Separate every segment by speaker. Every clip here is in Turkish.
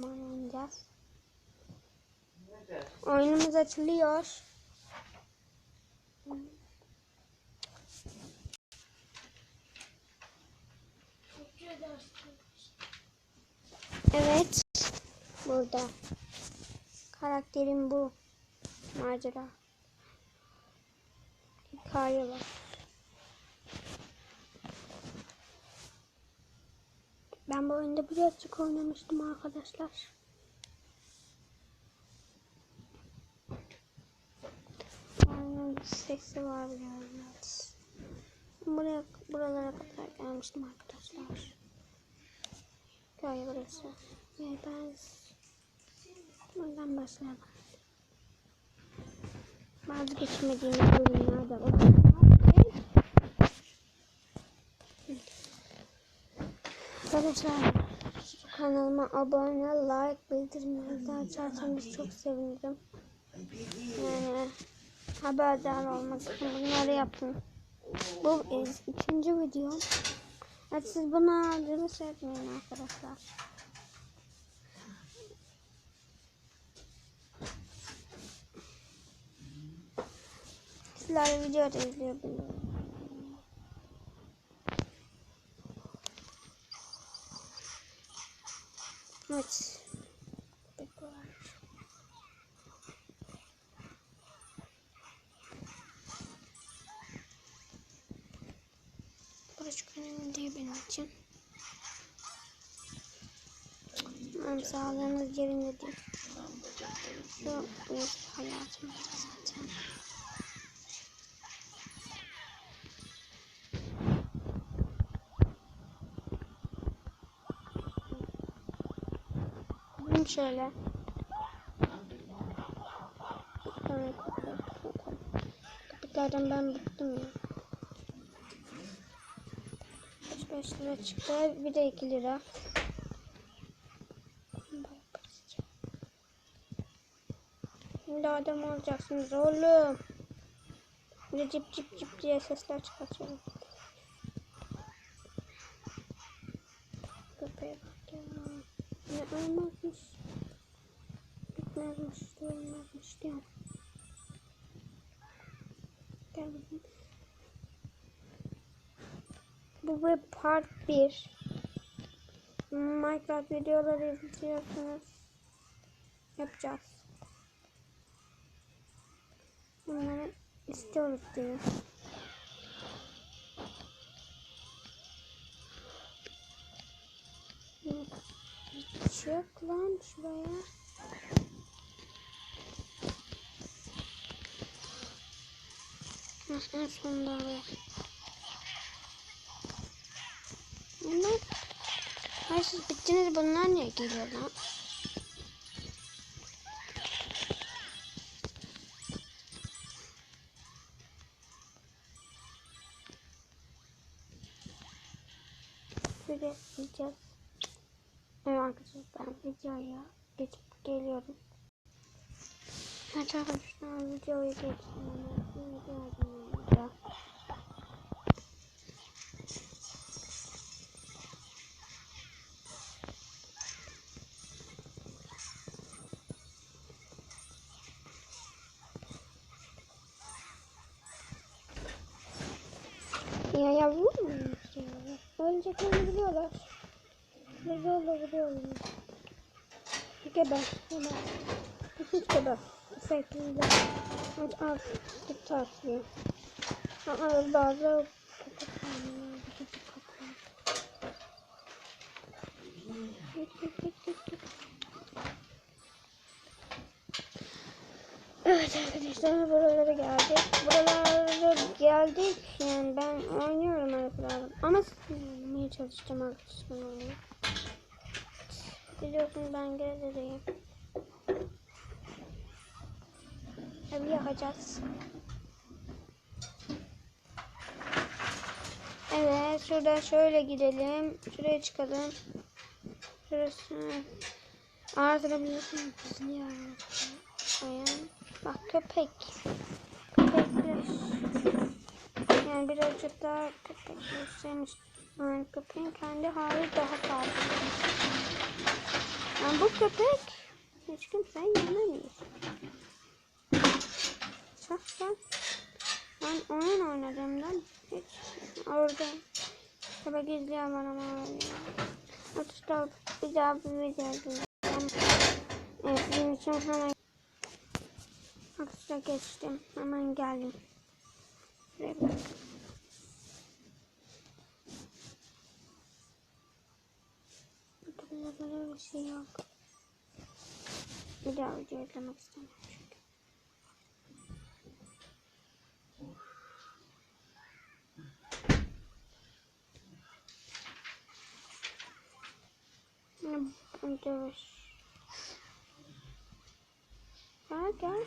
Speaker 1: zaman oynayacağız. Oyunumuz açılıyor. Evet. Burada. Karakterim bu. Macera. Hikaye var. Ben bu oyunda birazcık oynamıştım arkadaşlar. Oyunun sesi var biraz. Buraya, buralara kadar gelmiştim arkadaşlar. Hikaye burası. Ve ben buradan başlayalım. Bazı geçmediğimiz bölümler de var. Arkadaşlar kanalıma abone, like, bildirimleri açarsanız çok sevinirim. Yani haberdar olmak için bunları yapın. Bu ikinci video. Evet, siz bunu aldığınız etmeyin arkadaşlar. Sizler video da izleyebilirsiniz. Burası çok önemli değil benim için. Benim sağlığımız yerinde değil. Şu bir hayatım zaten. Bunu şöyle. Evet. Ben bıktım ya. 5 lira çıktı. Bir de 2 lira. Şimdi adam olacaksınız oğlum. Bir de cip cip cip diye sesler çıkartıyorum. Köpeğe bak ya. Ne ölmezmiş. Bitmezmiş. Ölmezmiş diyor. Gel. Bu web part 1. Minecraft videoları izliyorsunuz. Yapacağız. Bunları istiyoruz diyor. Çık lan şuraya. En sonunda oraya. Bunlar... Hayır siz bittiniz bunlar niye geliyor lan? Şöyle gideceğiz. Evet arkadaşlar ben videoya geçip geliyorum. Evet arkadaşlar videoya geçtim. Video Ya yavrum mu? Oyuncaklarını biliyorlar. Ne zorla vuruyorlar. Gebe. Gebe. Hiç gebe. Sekizde. Hadi al. Tut tartıyor. Ama bazı Evet arkadaşlar buralara geldik. Buralara geldik. Yani ben oynuyorum arkadaşlar. Ama oynamaya çalışacağım arkadaşlar oyunu. Biliyorsunuz ben gerideyim. Evi yakacağız. Evet şuradan şöyle gidelim. Şuraya çıkalım. Şurası artırabilirsiniz. Ya. Ayan. Bak köpek. Köpekler. Yani birazcık daha köpekleşmiş. Yani köpeğin kendi hali daha farklı. Ben bu köpek hiç kimseyi yememiyor. Şahsen ben oyun oynadığımdan hiç orada köpek izleyen var ama. Atışta bir daha bir video. Evet sizin için hemen atışta geçtim. Hemen geldim. Şuraya bir Burada böyle bir şey yok. Bir daha video izlemek istemiyorum çünkü. Dövüş? Gel gel.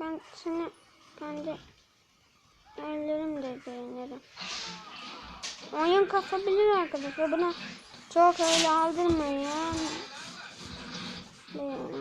Speaker 1: Ben seni kendi ellerimle beğenirim. Oyun kasabilir arkadaşlar. Buna çok öyle aldırmayın. Bir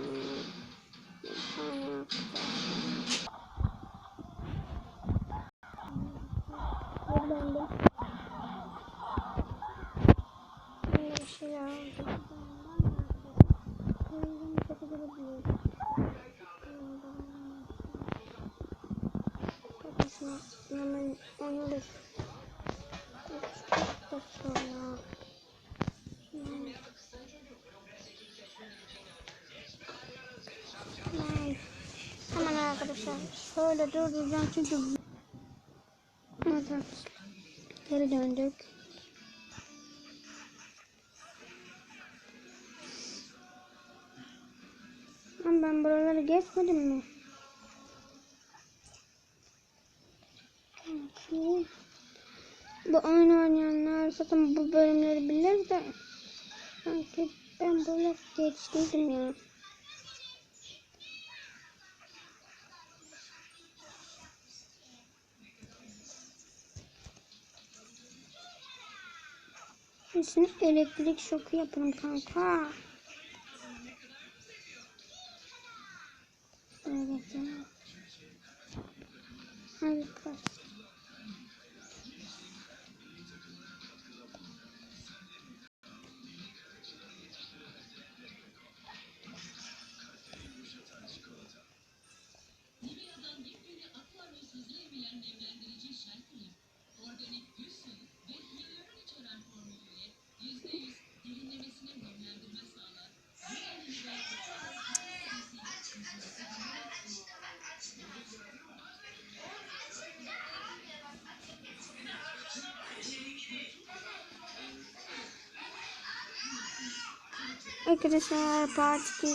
Speaker 1: arkadaşlar şöyle durduracağım çünkü Evet geri döndük. Ama ben buraları geçmedim mi? Bu oyun oynayanlar zaten bu bölümleri bilir de sanki ben böyle geçtiydim ya. Şimdi elektrik şoku yapalım kanka. Evet ya. Arkadaşlar part 2